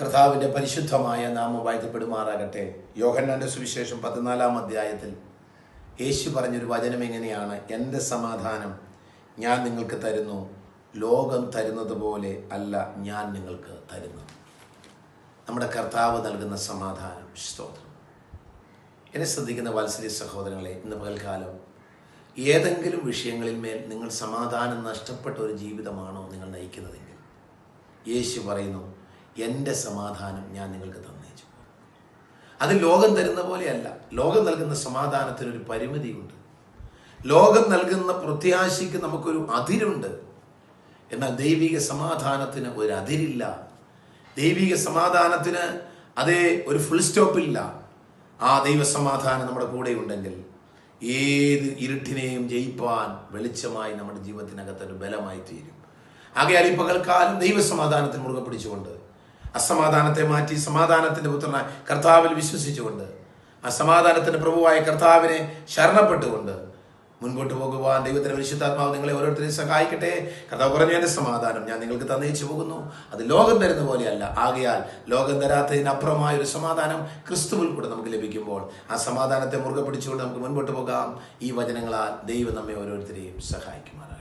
കർത്താവിന്റെ പരിശുദ്ധമായ നാമം വാഴ്ത്തപ്പെടുമാറാകട്ടെ യോഹന്നാന്റെ സുവിശേഷം പതിനാലാം അധ്യായത്തിൽ യേശു പറഞ്ഞൊരു വചനം എങ്ങനെയാണ്? എന്റെ സമാധാനം ഞാൻ നിങ്ങൾക്ക് തരുന്നു. ലോകം തരുന്നത് പോലെ അല്ല ഞാൻ നിങ്ങൾക്ക് തരുന്നു നമ്മുടെ കർത്താവ് നൽകുന്ന സമാധാനം സ്തോത്രം. എന്നെ ശ്രദ്ധിക്കുന്ന വാത്സല്യ സഹോദരങ്ങളെ ഇന്ന് പകൽക്കാലം ഏതെങ്കിലും വിഷയങ്ങളിൽ മേൽ നിങ്ങൾ സമാധാനം നഷ്ടപ്പെട്ട ഒരു ജീവിതമാണോ നിങ്ങൾ നയിക്കുന്നതെങ്കിൽ? യേശു പറയുന്നു എന്റെ സമാധാനം ഞാൻ നിങ്ങൾക്ക് തന്നേച്ചു അത് ലോകം തരുന്ന പോലെയല്ല. ലോകം നൽകുന്ന സമാധാനത്തിനൊരു പരിമിതിയുണ്ട്. ലോകം നൽകുന്ന പ്രത്യാശയ്ക്ക് നമുക്കൊരു അതിരുണ്ട്. എന്നാൽ ദൈവിക സമാധാനത്തിന് ഒരു അതിരില്ല. ദൈവിക സമാധാനത്തിന് അതേ ഒരു ഫുൾ സ്റ്റോപ്പില്ല ആ ദൈവ സമാധാനം നമ്മുടെ കൂടെ ഉണ്ടെങ്കിൽ ഏത് ഇരുട്ടിനെയും ജയിപ്പാൻ വെളിച്ചമായി നമ്മുടെ ജീവിതത്തിനകത്തൊരു ബലമായി തീരും ആകയാൽ ഈ പകൽക്കാലം ദൈവസമാധാനത്തിന് മുറുകെ പിടിച്ചുകൊണ്ട് അസമാധാനത്തെ മാറ്റി സമാധാനത്തിന്റെ പുത്രനായ കർത്താവിൽ വിശ്വസിച്ചുകൊണ്ട് ആ സമാധാനത്തിന്റെ പ്രഭുവായ കർത്താവിനെ ശരണപ്പെട്ടുകൊണ്ട് മുൻപോട്ട് പോകുവാൻ ദൈവത്തിന്റെ പരിശുദ്ധാത്മാവ് നിങ്ങളെ ഓരോരുത്തരെയും സഹായിക്കട്ടെ. കർത്താവ് പറഞ്ഞു എന്റെ സമാധാനം ഞാൻ നിങ്ങൾക്ക് തന്നയിച്ചു പോകുന്നു. അത് ലോകം തരുന്ന പോലെയല്ല. ആകയാൽ ലോകം തരാത്തതിനപ്പുറമായ ഒരു സമാധാനം ക്രിസ്തുവിൽ കൂടെ നമുക്ക് ലഭിക്കുമ്പോൾ ആ സമാധാനത്തെ മുറുകെ പിടിച്ചുകൊണ്ട് നമുക്ക് മുൻപോട്ട് പോകാം. ഈ വചനങ്ങളാൽ ദൈവം നമ്മെ ഓരോരുത്തരെയും സഹായിക്കുമാറാണ്